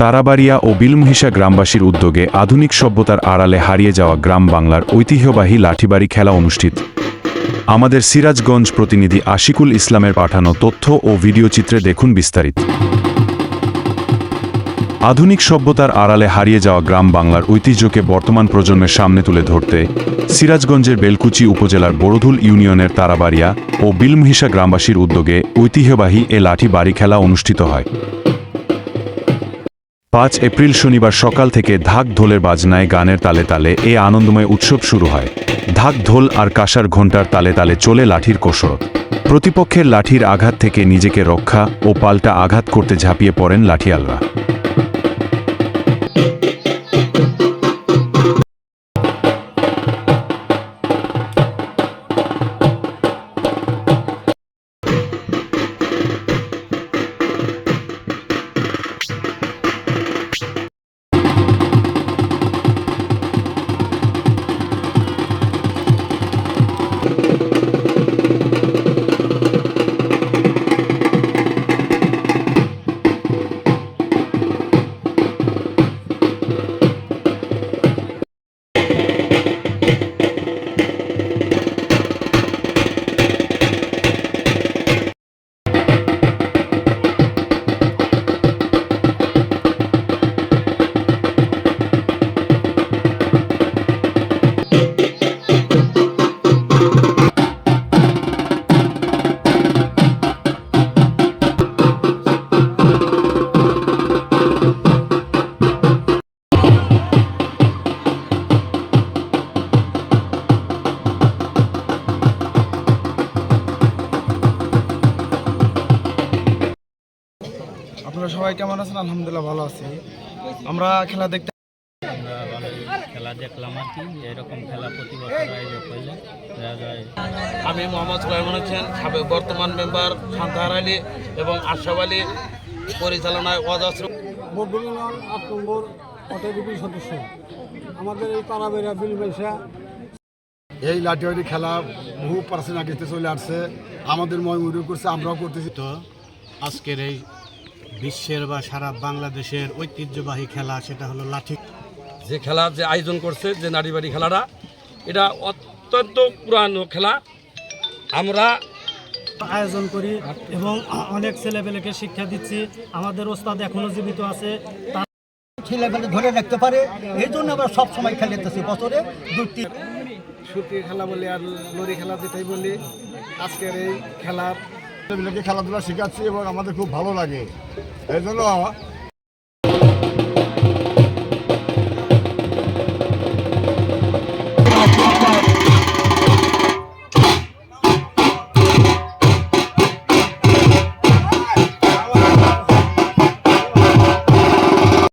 তারাবাড়িয়া ও বিলমহিষা গ্রামবাসীর উদ্যোগে আধুনিক সভ্যতার আড়ালে হারিয়ে যাওয়া গ্রাম বাংলার ঐতিহ্যবাহী লাঠিবাড়ি খেলা অনুষ্ঠিত। আমাদের সিরাজগঞ্জ প্রতিনিধি আশিকুল ইসলামের পাঠানো তথ্য ও ভিডিও চিত্রে দেখুন বিস্তারিত। আধুনিক সভ্যতার আড়ালে হারিয়ে যাওয়া গ্রাম বাংলার ঐতিহ্যকে বর্তমান প্রজন্মের সামনে তুলে ধরতে সিরাজগঞ্জের বেলকুচি উপজেলার বড়ধুল ইউনিয়নের তারাবাড়িয়া ও বিলমহিষা গ্রামবাসীর উদ্যোগে ঐতিহ্যবাহী এ লাঠি বাড়ি খেলা অনুষ্ঠিত হয়। পাঁচ এপ্রিল শনিবার সকাল থেকে ধাক ঢোলের বাজনায় গানের তালে তালে এ আনন্দময় উৎসব শুরু হয়। ধাক ঢোল আর কাঁসার ঘণ্টার তালে তালে চলে লাঠির কসরত প্রতিপক্ষের লাঠির আঘাত থেকে নিজেকে রক্ষা ও পাল্টা আঘাত করতে ঝাঁপিয়ে পড়েন লাঠিয়ালরা। আপনারা সবাই কেমন আছেন? আলহামদুলিল্লাহ ভালো আছি। আমরা খেলা দেখতে আমরা ভালোই খেলা দেখলাম আর কি। এরকম খেলা প্রতি বছর আয়োজন করলে যায়। আমি মোহাম্মদ সুলাইমান হোসেন সাবেক বর্তমান মেম্বার শান্তাহার আলী এবং আশরাফ আলী পরিচালনায় অজস্র বদরুল ইউনিয়ন আট নম্বর অটোডিপি সদস্য। আমাদের এই তারাবেরা বিল বেসা এই লাঠিবাড়ি খেলা বহু পার্সেন্ট আগে চলে আসছে। আমাদের ময়মুরি করছে আমরাও করতেছি। তো আজকের এই বিশ্বের বা সারা বাংলাদেশের ঐতিহ্যবাহী খেলা সেটা হলো লাঠি। যে খেলা যে আয়োজন করছে যে নারীবাড়ি খেলাটা এটা অত্যন্ত পুরানো খেলা। আমরা আয়োজন করি এবং অনেক ছেলেপেলেকে শিক্ষা দিচ্ছি। আমাদের ওস্তাদ এখনও জীবিত আছে। তার ছেলেবেলে ধরে রাখতে পারে এই জন্য আমরা সব সময় খেলেতেছি বছরে দুটি। সুতি খেলা বলি আর লরি খেলা যেটাই বলি আজকের এই খেলার ছেলেমেয়েকে খেলাধুলা শেখাচ্ছি এবং আমাদের খুব ভালো লাগে। এই জন্য